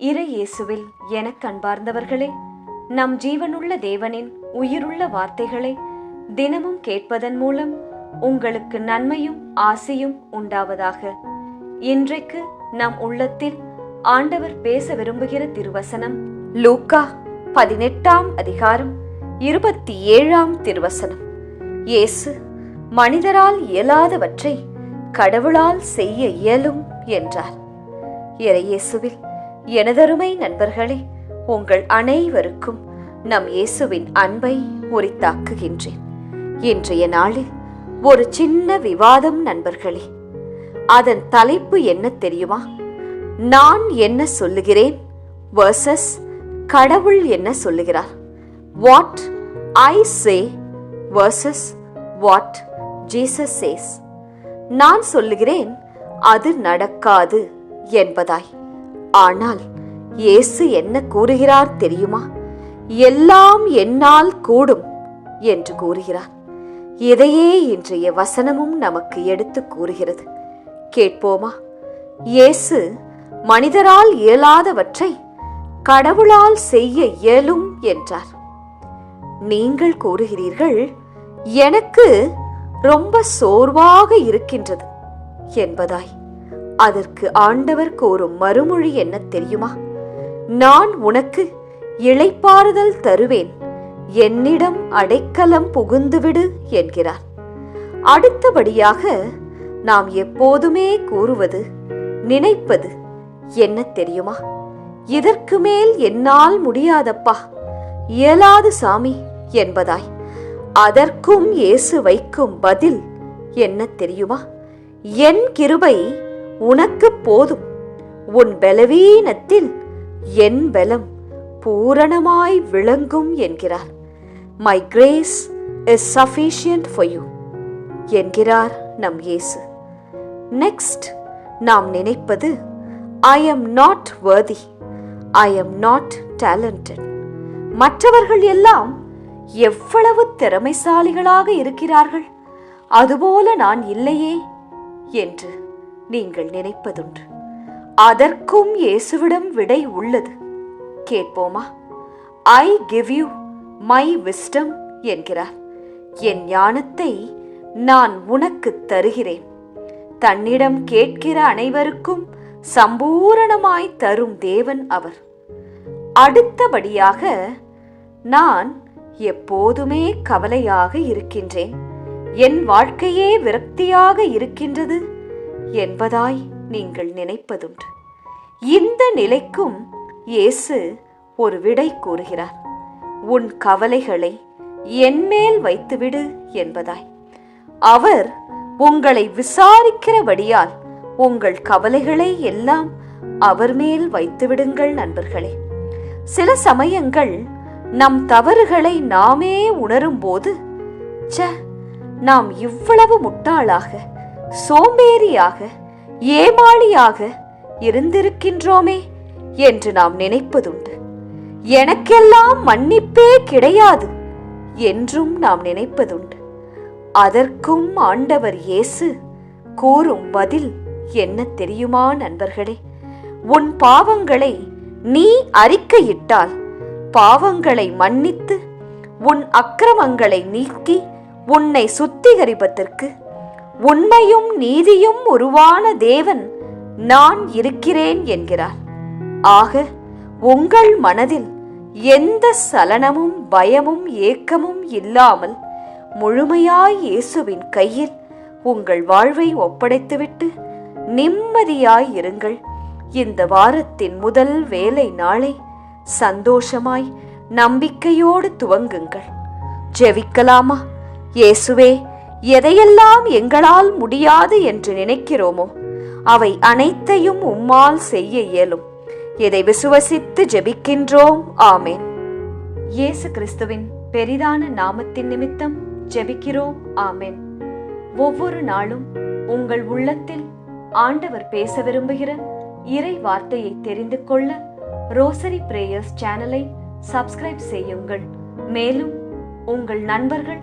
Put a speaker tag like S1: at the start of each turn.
S1: இறை இயேசுவில் எனக் கண்பார்ந்தவர்களே நம் ஜீவனுள்ள தேவனின் உயிருள்ள வார்த்தைகளை தினமும் கேட்பதன் மூலம் உங்களுக்கு நன்மையும் ஆசையும் உண்டாவதாக. இன்றைக்கு நம் உள்ளத்தில் ஆண்டவர் பேச விரும்புகிற திருவசனம் லூக்கா பதினெட்டாம் அதிகாரம் இருபத்தி ஏழாம் திருவசனம். இயேசு மனிதரால் இயலாதவற்றை கடவுளால் செய்ய இயலும் என்றார். இறையேசுவில் எனதருமை நண்பர்களே உங்கள் அனைவருக்கும் நம் இயேசுவின் அன்பை உரித்தாக்குகின்றேன் இன்றைய நாளில் ஒரு சின்ன விவாதம் நண்பர்களே. அதன் தலைப்பு என்ன தெரியுமா? நான் என்ன சொல்லுகிறேன் வர்சஸ் கடவுள் என்ன சொல்லுகிறார்? What I say versus what Jesus says நான் சொல்லுகிறேன் அது நடக்காது என்பதாய். ஆனால் இயேசு என்ன கூறுகிறார் தெரியுமா? எல்லாம் என்னால் கூடும் என்று கூறுகிறார். இதையே இன்றைய வசனமும் நமக்கு எடுத்து கூறுகிறது. கேட்போமா? இயேசு மனிதரால் இயலாதவற்றை கடவுளால் செய்ய இயலும் என்றார். நீங்கள் கூறுகிறீர்கள் எனக்கு ரொம்ப சோர்வாக இருக்கின்றது என்பதாய். அதற்கு ஆண்டவர் கூறும் மறுமொழி என்ன தெரியுமா? நான் உனக்கு இளைப்பாறுதல் தருவேன். என்னிடம் அடைக்கலம் புகுந்துவிடு என்கிறார். அடுத்தபடியாக நாம் எப்போதுமே கூறுவது நினைப்பது என்ன தெரியுமா? இதற்கு மேல் என்னால் முடியாதப்பா இயலாது சாமி என்பதாய். அதற்கும் இயேசு வைக்கும் பதில் என்ன தெரியுமா? என் கிருபை உனக்கு போதும். உன் பலவீனத்தில் என் பலம் பூரணமாய் விளங்கும் என்கிறார். My grace is sufficient for you என்கிறார் நம் இயேசு. நெக்ஸ்ட் நாம் நினைப்பது I am not worthy I am not talented மற்றவர்கள் எல்லாம் எவ்வளவு திறமைசாலிகளாக இருக்கிறார்கள் அதுபோல நான் இல்லையே என்று நீங்கள் நினைப்பதுண்டு. அதற்கும் இயேசுவிடம் விடை உள்ளது. கேட்போமா? I give you my wisdom என்கிறார். என் ஞானத்தை நான் உனக்கு தருகிறேன். தன்னிடம் கேட்கிற அனைவருக்கும் சம்பூரணமாய் தரும் தேவன் அவர். அடுத்தபடியாக நான் எப்போதுமே கவலையாக இருக்கின்றேன். என் வாழ்க்கையே விரக்தியாக இருக்கின்றது. என்பதாய் நீங்கள் நினைப்பதுண்டு. இந்த நிலைக்கும் இயேசு ஒரு விடை கூறுகிறார். உன் கவலைகளை என்மேல் வைத்துவிடு என்பதாய். அவர் உங்களை விசாரிக்கிறபடியால் உங்கள் கவலைகளை எல்லாம் அவர் மேல் வைத்துவிடுங்கள் நண்பர்களே. சில சமயங்கள் நம் தவறுகளை நாமே உணரும்போது ச்ச நாம் இவ்வளவு முட்டாளாக சோம்பேறியாக ஏமாளியாக இருந்திருக்கின்றோமே என்று நாம் நினைப்பதுண்டு. எனக்கெல்லாம் மன்னிப்பே கிடையாது என்றும் நாம் நினைப்பதுண்டு. அதற்கும் ஆண்டவர் இயேசு கூறும் பதில் என்ன தெரியுமா நண்பர்களே? உன் பாவங்களை நீ அறிக்கையிட்டால் பாவங்களை மன்னித்து உன் அக்கிரமங்களை நீக்கி உன்னை சுத்திகரிப்பதற்கு உண்மையும் நீதியும் உருவான தேவன் நான் இருக்கிறேன் என்கிறார். ஆக உங்கள் மனதில் எந்த சலனமும் பயமும் ஏக்கமும் இல்லாமல் முழுமையாய் இயேசுவின் கையில் உங்கள் வாழ்வை ஒப்படைத்துவிட்டு நிம்மதியாய் இருங்கள். இந்த வாரத்தின் முதல் வேலை நாளை சந்தோஷமாய் நம்பிக்கையோடு துவங்குங்கள். ஜெபிக்கலாமா? இயேசுவே எதையெல்லாம் எங்களால் முடியாது என்று நினைக்கிறோமோ அவை அனைத்தையும் உம்மால் செய்ய இயலும். இதை விசுவசித்து ஜெபிக்கின்றோம். ஆமேன். இயேசு கிறிஸ்துவின் பெரிதான நாமத்தின் நிமித்தம் ஜெபிக்கிறோம். ஆமேன். ஒவ்வொரு நாளும் உங்கள் உள்ளத்தில் ஆண்டவர் பேச விரும்புகிற இறை வார்த்தையை தெரிந்து கொள்ள ரோசரி பிரேயர்ஸ் சேனலை சப்ஸ்கிரைப் செய்யுங்கள். மேலும் உங்கள் நண்பர்கள்